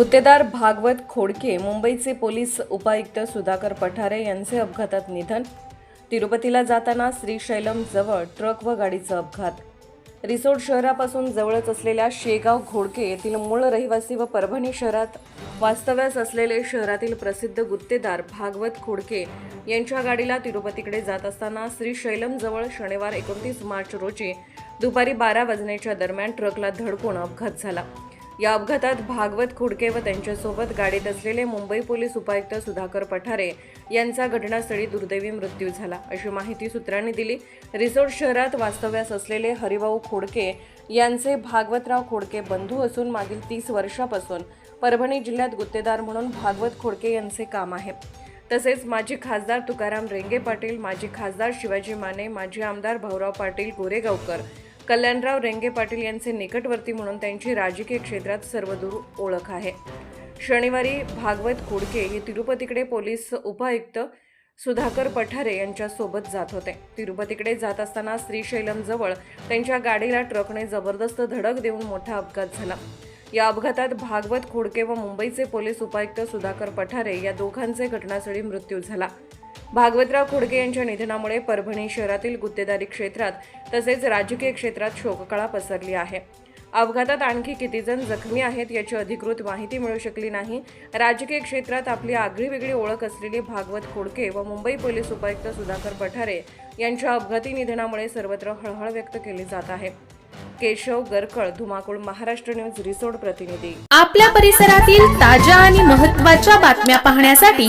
गुत्तेदार भागवत खोडके मुंबईचे पोलीस उपायुक्त सुधाकर पठारे यांचे अपघातात निधन. तिरुपतीला जाताना श्रीशैलम जवळ ट्रक व गाडीचा अपघात. रिसोड शहरापासून जवळच असलेल्या शेगाव घोडके येथील मूळ रहिवासी व परभणी शहरात वास्तव्यास असलेले शहरातील प्रसिद्ध गुत्तेदार भागवत खोडके यांच्या गाडीला तिरुपतीकडे जात असताना श्रीशैलम जवळ शनिवार एकोणतीस मार्च रोजी दुपारी बारा वाजण्याच्या दरम्यान ट्रकला धडकून अपघात झाला. या अपघातात भागवत खुडके व त्यांच्यासोबत गाडीत असलेले मुंबई पोलीस उपायुक्त सुधाकर पठारे यांचा घटनास्थळी दुर्दैवी मृत्यू झाला. अशी माहिती सूत्रांनी दिली. रिसोड शहरात वास्तव्यास असलेले हरिभाऊ खोडके यांचे भागवतराव खोडके बंधू असून मागील तीस वर्षापासून परभणी जिल्ह्यात गुत्तेदार म्हणून भागवत खोडके यांचे काम आहे. तसेच माजी खासदार तुकाराम रेंगे पाटील माजी खासदार शिवाजी माने माजी आमदार भाऊराव पाटील गोरेगावकर कल्याणराव रेंगे पाटील यांचे निकटवर्ती म्हणून त्यांची राजकीय क्षेत्रात सर्वदूर ओळख आहे. शनिवारी भागवत खोडके हे तिरुपतीकडे पोलीस उपायुक्त सुधाकर पठारे यांच्यासोबत जात होते. तिरुपतीकडे जात असताना श्रीशैलमजवळ त्यांच्या गाडीला ट्रकने जबरदस्त धडक देऊन मोठा अपघात झाला. या अपघातात भागवत खोडके व मुंबईचे पोलीस उपायुक्त सुधाकर पठारे या दोघांचे घटनास्थळी मृत्यू झाला. भागवतराव खोडके यांच्या निधनामुळे परभणी शहरातील गुत्तेदारी क्षेत्रात तसेच राजकीय क्षेत्रात शोककळा पसरली आहे. अपघातात आणखी किती जण जखमी आहेत याची अधिकृत माहिती मिळू शकली नाही. राजकीय क्षेत्रात आपली आगळी वेगळी ओळख असलेली भागवत खोडके व मुंबई पोलीस उपायुक्त सुधाकर पठारे यांच्या अपघाती निधनामुळे सर्वत्र हळहळ व्यक्त केली जात आहे. केशव गरकळ धुमाकूळ महाराष्ट्र न्यूज रिसोर्ट प्रतिनिधी. आपल्या परिसरातील ताज्या आणि महत्त्वाच्या बातम्या पाहण्यासाठी